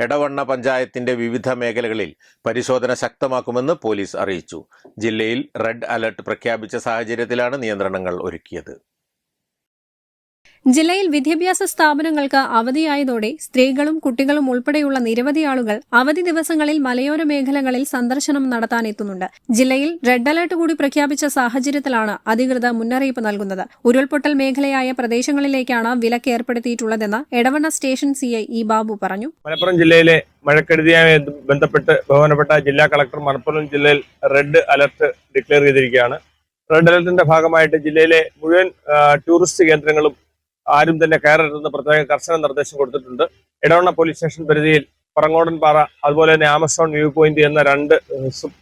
എടവണ്ണ പഞ്ചായത്തിന്റെ വിവിധ മേഖലകളിൽ പരിശോധന ശക്തമാക്കുമെന്ന് പോലീസ് അറിയിച്ചു. ജില്ലയിൽ റെഡ് അലർട്ട് പ്രഖ്യാപിച്ച സാഹചര്യത്തിലാണ് നിയന്ത്രണങ്ങൾ ഒരുക്കിയത്. ജില്ലയിൽ വിദ്യാഭ്യാസ സ്ഥാപനങ്ങൾക്ക് അവധിയായതോടെ സ്ത്രീകളും കുട്ടികളും ഉൾപ്പെടെയുള്ള നിരവധി ആളുകൾ അവധി ദിവസങ്ങളിൽ മലയോര മേഖലകളിൽ സന്ദർശനം നടത്താനെത്തുന്നുണ്ട് ജില്ലയിൽ റെഡ് അലർട്ട് കൂടി പ്രഖ്യാപിച്ച സാഹചര്യത്തിലാണ് അധികൃതർ മുന്നറിയിപ്പ് നൽകുന്നത്. ഉരുൾപൊട്ടൽ മേഖലയായ പ്രദേശങ്ങളിലേക്കാണ് വിലക്ക് ഏർപ്പെടുത്തിയിട്ടുള്ളതെന്ന് Edavanna station CI E Babu പറഞ്ഞു. മലപ്പുറം ജില്ലയിലെ മഴക്കെടുതിയുമായി ബന്ധപ്പെട്ട് ബഹുമാനപ്പെട്ട ജില്ലാ കളക്ടർ മലപ്പുറം ജില്ലയിൽ റെഡ് അലർട്ട് ഡിക്ലെയർ ചെയ്തിരിക്കുകയാണ്. റെഡ് അലർട്ടിന്റെ ഭാഗമായിട്ട് ജില്ലയിലെ മുഴുവൻ ടൂറിസ്റ്റ് കേന്ദ്രങ്ങളും ആരും തന്നെ കയറരുതെന്ന് പ്രത്യേക കർശന നിർദ്ദേശം കൊടുത്തിട്ടുണ്ട്. ഇടവണ്ണ പോലീസ് സ്റ്റേഷൻ പരിധിയിൽ പറങ്ങോടൻ പാറ അതുപോലെ തന്നെ ആമസോൺ വ്യൂ പോയിന്റ് എന്ന രണ്ട്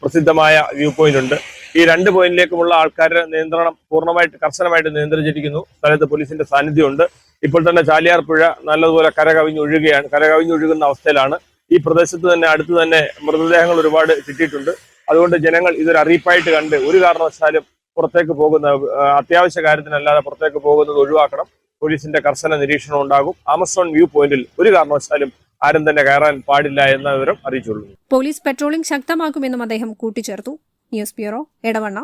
പ്രസിദ്ധമായ വ്യൂ പോയിന്റ് ഉണ്ട്. ഈ രണ്ട് പോയിന്റിലേക്കുമുള്ള ആൾക്കാരുടെ നിയന്ത്രണം പൂർണമായിട്ട് കർശനമായിട്ട് നിയന്ത്രിച്ചിരിക്കുന്നു. സ്ഥലത്ത് പോലീസിന്റെ സാന്നിധ്യമുണ്ട്. ഇപ്പോൾ തന്നെ ചാലിയാർ പുഴ നല്ലതുപോലെ കരകവിഞ്ഞൊഴുകയാണ് കരകവിഞ്ഞൊഴുകുന്ന അവസ്ഥയിലാണ്. ഈ പ്രദേശത്ത് തന്നെ അടുത്ത് തന്നെ മൃതദേഹങ്ങൾ ഒരുപാട് കിട്ടിയിട്ടുണ്ട് അതുകൊണ്ട് ജനങ്ങൾ ഇതൊരു അറിയിപ്പായിട്ട് കണ്ട് ഒരു കാരണവശാലും പുറത്തേക്ക് പോകുന്ന അത്യാവശ്യ കാര്യത്തിനല്ലാതെ പുറത്തേക്ക് പോകുന്നത് ഒഴിവാക്കണം. പോലീസിന്റെ കർശന നിരീക്ഷണം ഉണ്ടാകും. ആമസോൺ വ്യൂ പോയിന്റിൽ ഒരു കാരണവശാലും ആരും തന്നെ കയറാൻ പാടില്ല എന്ന വിവരം അറിയിച്ചുള്ളൂ. പോലീസ് പെട്രോളിംഗ് ശക്തമാക്കുമെന്നും അദ്ദേഹം കൂട്ടിച്ചേർത്തു. News bureau Edavanna.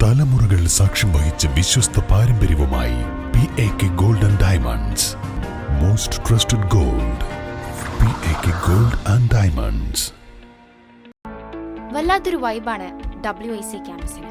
തലമുറകൾ സാക്ഷ്യം വഹിച്ച വിശ്വസ്ത പാരമ്പര്യവുമായി P A K golden diamonds most trusted gold P A K gold and diamonds വല്ലാത്തൊരു വൈബാണ് ഡബ്ല്യു ഐ സി ക്യാമ്പസിന്